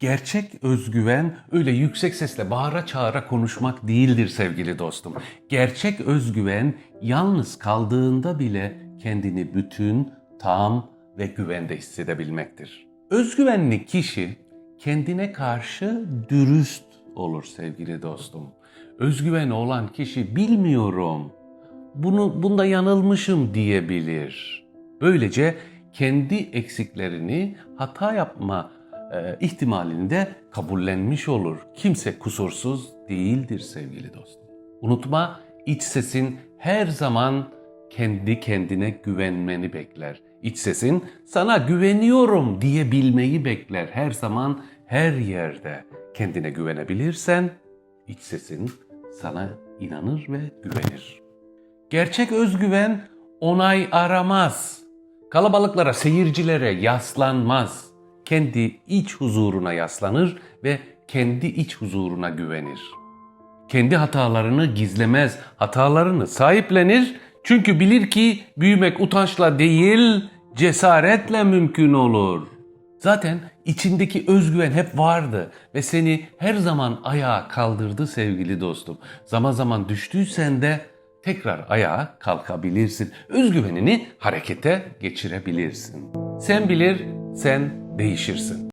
Gerçek özgüven öyle yüksek sesle bağıra çağıra konuşmak değildir sevgili dostum. Gerçek özgüven yalnız kaldığında bile kendini bütün, tam ve güvende hissedebilmektir. Özgüvenli kişi kendine karşı dürüst olur sevgili dostum. Özgüveni olan kişi bilmiyorum, bunu bunda yanılmışım diyebilir. Böylece kendi eksiklerini hata yapma e, ihtimalini de kabullenmiş olur. Kimse kusursuz değildir sevgili dostum. Unutma iç sesin her zaman kendi kendine güvenmeni bekler. İç sesin sana güveniyorum diyebilmeyi bekler her zaman her yerde. Kendine güvenebilirsen iç sesin sana inanır ve güvenir. Gerçek özgüven onay aramaz. Kalabalıklara, seyircilere yaslanmaz. Kendi iç huzuruna yaslanır ve kendi iç huzuruna güvenir. Kendi hatalarını gizlemez, hatalarını sahiplenir. Çünkü bilir ki büyümek utançla değil, cesaretle mümkün olur. Zaten içindeki özgüven hep vardı ve seni her zaman ayağa kaldırdı sevgili dostum. Zaman zaman düştüysen de tekrar ayağa kalkabilirsin. Özgüvenini harekete geçirebilirsin. Sen bilir, sen değişirsin.